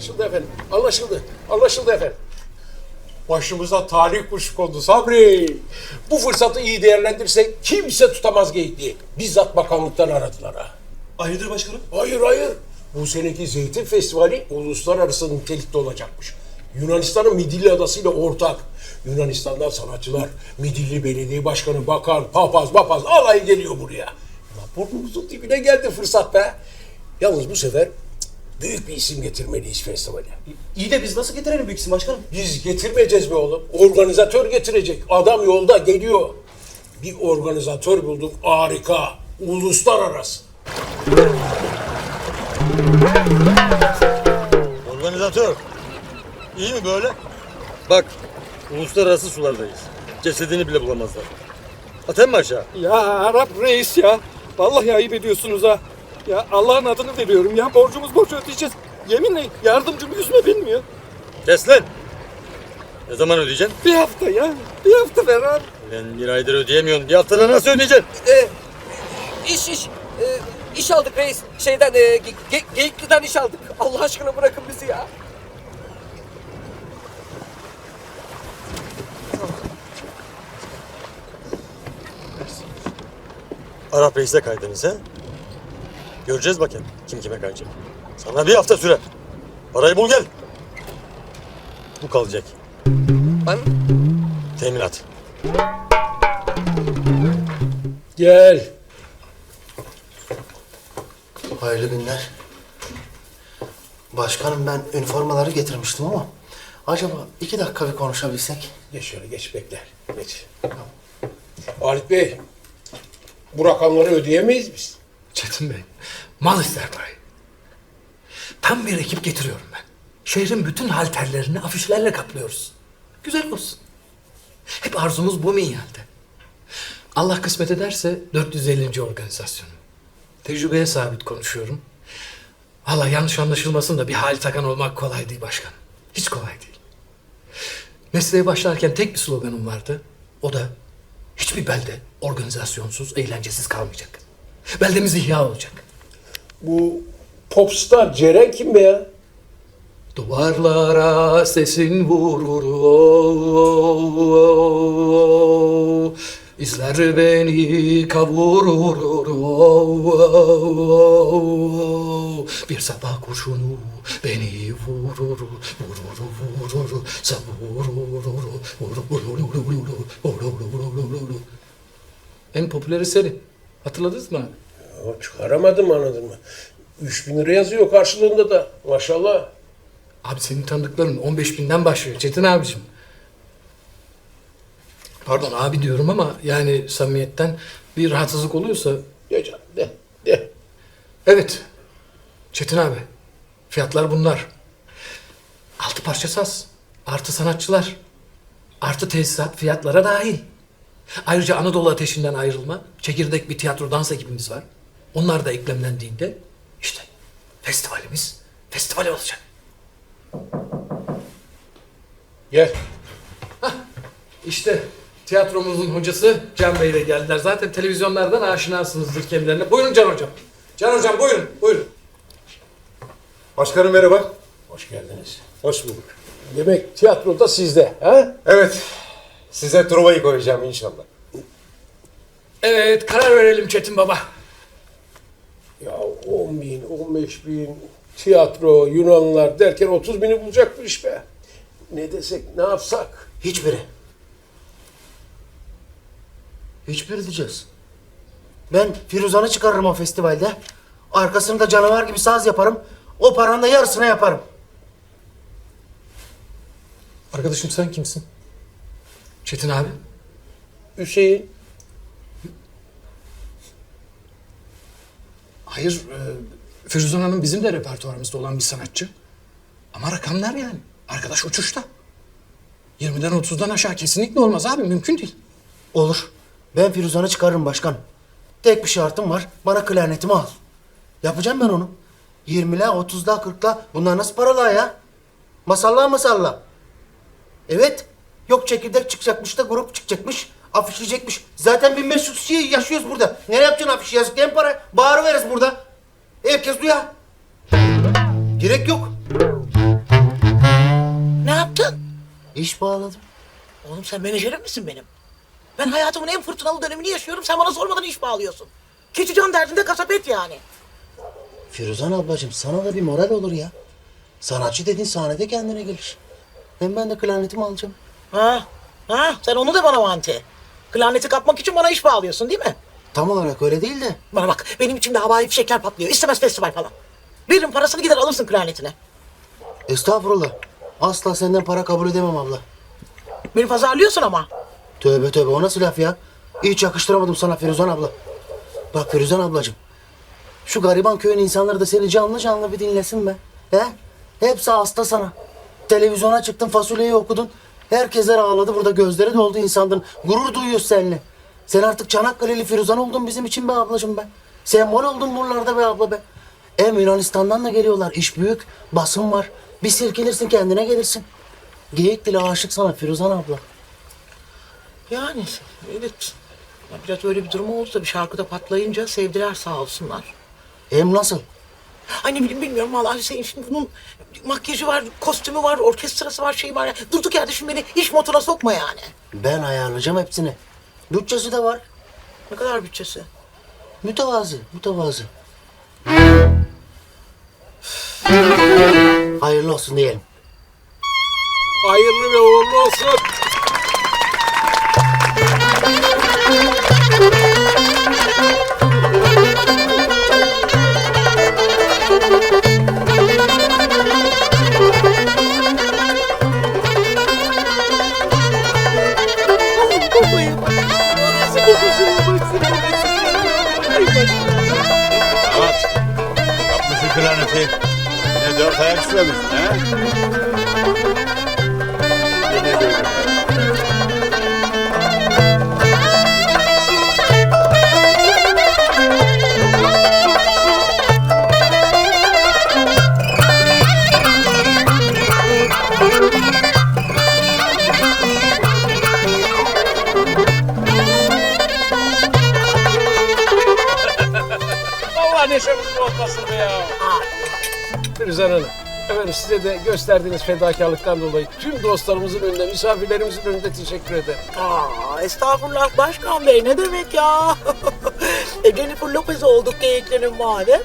Anlaşıldı efendim. Anlaşıldı. Anlaşıldı efendim. Başımıza talih kuş kondu Sabri. Bu fırsatı iyi değerlendirsek kimse tutamaz geyikliği. Bizzat bakanlıktan aradılar ha. Hayırdır başkanım? Hayır hayır. Bu seneki Zeytin Festivali uluslararası nitelikte olacakmış. Yunanistan'ın Midilli Adası ile ortak. Yunanistan'dan sanatçılar, Midilli Belediye Başkanı, bakan, papaz, papaz alay geliyor buraya. Burnumuzun dibine geldi fırsat be. Yalnız bu sefer büyük bir isim getirmeliyiz festivale. İyi de biz nasıl getirelim büyük isim başkanım? Biz getirmeyeceğiz be oğlum. Organizatör getirecek. Adam yolda geliyor. Bir organizatör bulduk harika. Uluslararası. Organizatör. İyi mi böyle? Bak, uluslararası sulardayız. Cesedini bile bulamazlar. Atayım mı aşağı? Ya Arap reis ya. Vallahi ayıp ediyorsunuz ha. Ya Allah'ın adını veriyorum ya. Borcumuz borç ödeyeceğiz. Yeminle yardımcım yüzme bilmiyor. Kes lan! Ne zaman ödeyeceksin? Bir hafta ya. Bir hafta ver abi. Lan bir aydır ödeyemiyorsun. Bir haftada nasıl ödeyeceksin? Ee, iş iş. Ee, iş aldık reis. Şeyden, e, ge- ge- Geyikli'den iş aldık. Allah aşkına bırakın bizi ya. Arap reise kaydınız ha? Göreceğiz bakayım kim kime kayacak. Sana bir hafta süre. Parayı bul gel. Bu kalacak. Ben Teminat. Gel. Hayırlı günler. Başkanım ben üniformaları getirmiştim ama acaba iki dakika bir konuşabilsek? Geç şöyle geç bekler. Geç. Halit Bey. Bu rakamları ödeyemeyiz biz. Çetin Bey, mal ister parayı. Tam bir ekip getiriyorum ben. Şehrin bütün halterlerini afişlerle kaplıyoruz. Güzel olsun. Hep arzumuz bu minyalde. Allah kısmet ederse 450. organizasyonum. Tecrübeye sabit konuşuyorum. Allah yanlış anlaşılmasın da bir hal takan olmak kolay değil başkan. Hiç kolay değil. Mesleğe başlarken tek bir sloganım vardı. O da hiçbir belde organizasyonsuz, eğlencesiz kalmayacak. Beldemiz ihya olacak. Bu popstar Ceren kim be ya? Duvarlara sesin vurur oh, oh, İzler beni kavurur oh, oh, oh. Bir sabah kurşunu beni vurur Vurur vurur savurur vurur, vurur, vurur. En popüler eseri. Hatırladınız mı Ya çıkaramadım anladın mı? 3000 lira yazıyor karşılığında da. Maşallah. Abi senin tanıdıkların 15 binden başlıyor Çetin abicim. Pardon abi diyorum ama yani samimiyetten bir rahatsızlık oluyorsa... De canım de. De. Evet Çetin abi fiyatlar bunlar. Altı parça saz, artı sanatçılar, artı tesisat fiyatlara dahil. Ayrıca Anadolu Ateşi'nden ayrılma, çekirdek bir tiyatro dans ekibimiz var. Onlar da eklemlendiğinde işte festivalimiz festival olacak. Gel. İşte tiyatromuzun hocası Can Bey de geldiler. Zaten televizyonlardan aşinasınızdır kendilerine. Buyurun Can Hocam. Can Hocam buyurun, buyurun. Başkanım merhaba. Hoş geldiniz. Hoş bulduk. Demek tiyatroda sizde. ha? Evet. Size Truva'yı koyacağım inşallah. Evet, karar verelim Çetin Baba. Ya 10 bin, 15 bin, tiyatro, Yunanlılar derken 30 bini bulacak bu iş be. Ne desek, ne yapsak? Hiçbiri. Hiçbiri diyeceğiz. Ben Firuzan'ı çıkarırım o festivalde. Arkasını da canavar gibi saz yaparım. O paranın da yarısına yaparım. Arkadaşım sen kimsin? Çetin abi. Hüseyin. Hayır, e, Firuzan Hanım bizim de repertuarımızda olan bir sanatçı. Ama rakamlar yani. Arkadaş uçuşta. 20'den 30'dan aşağı kesinlikle olmaz abi, mümkün değil. Olur. Ben Firuzan'ı çıkarırım başkan. Tek bir şartım var. Bana klarnetimi al. Yapacağım ben onu. 20'la, 30'la, 40'la. Bunlar nasıl paralar ya? Masalla masalla. Evet. Yok çekirdek çıkacakmış da grup çıkacakmış. Afişleyecekmiş. Zaten 1500 kişi yaşıyoruz burada. Nereye yapacaksın afişi? Yazık değil mi para? Bağırı veririz burada. Herkes duyar. Gerek yok. iş bağladım. Oğlum sen menajerim misin benim? Ben hayatımın en fırtınalı dönemini yaşıyorum. Sen bana sormadan iş bağlıyorsun. Keçi can derdinde kasap et yani. Firuzan ablacığım sana da bir moral olur ya. Sanatçı dediğin sahnede kendine gelir. Hem ben de klarnetimi alacağım. Ha? Ha? Sen onu da bana vanti. Klarneti kapmak için bana iş bağlıyorsun değil mi? Tam olarak öyle değil de. Bana bak benim içimde havai fişekler patlıyor. İstemez festival falan. Veririm parasını gider alırsın klarnetini. Estağfurullah. Asla senden para kabul edemem abla. Beni pazarlıyorsun ama. Tövbe tövbe o nasıl laf ya? Hiç yakıştıramadım sana Firuzan abla. Bak Firuzan ablacığım. Şu gariban köyün insanları da seni canlı canlı bir dinlesin be. He? Hepsi hasta sana. Televizyona çıktın fasulyeyi okudun. Herkesler ağladı burada gözleri doldu insanların. Gurur duyuyoruz seninle. Sen artık Çanakkale'li Firuzan oldun bizim için be ablacığım be. Sembol oldun buralarda be abla be. Hem Yunanistan'dan da geliyorlar. İş büyük. Basın var. Bir silkelirsin kendine gelirsin. Geyik dili aşık sana Firuzan abla. Yani evet. Ya Biraz öyle bir durum oldu da bir şarkıda patlayınca sevdiler sağ olsunlar. Hem nasıl? Ay ne bileyim bilmiyorum vallahi Hüseyin şimdi bunun makyajı var, kostümü var, orkestrası var, şey var. ya. Durduk yerde şimdi beni iş motoruna sokma yani. Ben ayarlayacağım hepsini. Bütçesi de var. Ne kadar bütçesi? Mütevazı, mütevazı. Hayırlı olsun diyelim. Hayırlı ve uğurlu olsun. Damat. Yapma şu klarneti. Yine dört ayak süremişsin ha? Firuzan Hanım, efendim size de gösterdiğiniz fedakarlıktan dolayı tüm dostlarımızın önünde, misafirlerimizin önünde teşekkür ederim. Aa, estağfurullah başkan bey ne demek ya? e, Jennifer Lopez olduk geyiklerin madem.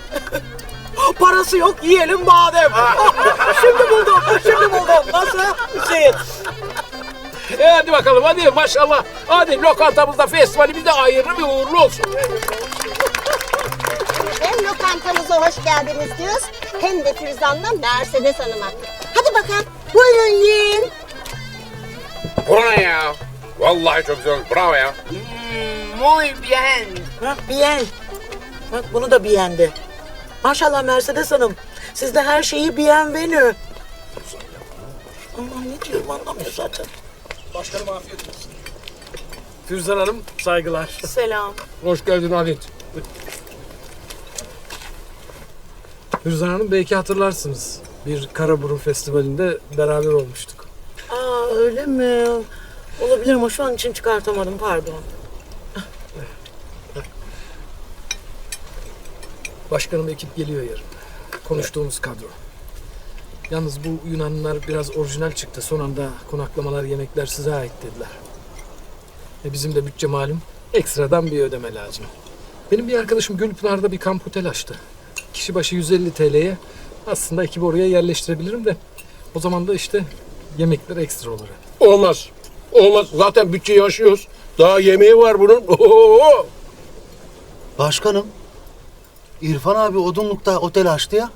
Parası yok yiyelim madem. şimdi buldum, şimdi buldum. Nasıl Hüseyin? E hadi bakalım hadi maşallah. Hadi lokantamızda festivalimizde hayırlı ve uğurlu olsun. Hem lokantamıza hoş geldiniz diyoruz hem de Firuzan'la Mercedes Hanım'a. Hadi bakalım buyurun yiyin. Bu ne ya? Vallahi çok güzel olmuş. Bravo ya. Muy bien. Ha, bien. Bak bunu da beğendi. Maşallah Mercedes Hanım. Sizde her şeyi bienvenue. Aman ne diyorum anlamıyor zaten. Başkanım afiyet olsun. Firuzan Hanım saygılar. Selam. Hoş geldin Halit. Firuzan Hanım belki hatırlarsınız. Bir Karaburun Festivali'nde beraber olmuştuk. Aa öyle mi? Olabilir ama şu an için çıkartamadım pardon. Başkanım ekip geliyor yarın. Konuştuğumuz kadro. Yalnız bu Yunanlılar biraz orijinal çıktı. Son anda konaklamalar, yemekler size ait dediler. E bizim de bütçe malum. Ekstradan bir ödeme lazım. Benim bir arkadaşım Gölpınar'da bir kamp otel açtı. Kişi başı 150 TL'ye aslında ekibi oraya yerleştirebilirim de o zaman da işte yemekler ekstra olur. Olmaz. Olmaz. Zaten bütçeyi aşıyoruz. Daha yemeği var bunun. Oho! Başkanım, İrfan abi Odunluk'ta otel açtı ya.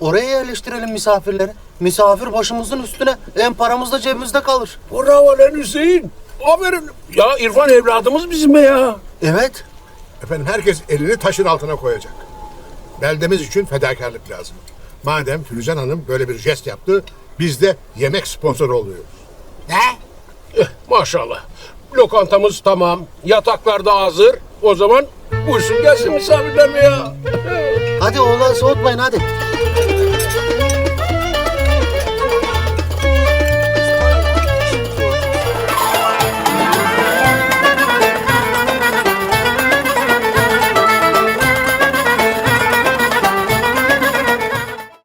Oraya yerleştirelim misafirleri. Misafir başımızın üstüne. Hem paramız da cebimizde kalır. Bravo lan Hüseyin. Aferin. Ya İrfan evladımız bizim be ya. Evet. Efendim herkes elini taşın altına koyacak. Beldemiz için fedakarlık lazım. Madem Firuzan Hanım böyle bir jest yaptı, biz de yemek sponsoru oluyoruz. Eh, maşallah. Lokantamız tamam. Yataklar da hazır. O zaman buyursun gelsin misafirler be ya. Hadi oğlan soğutmayın hadi.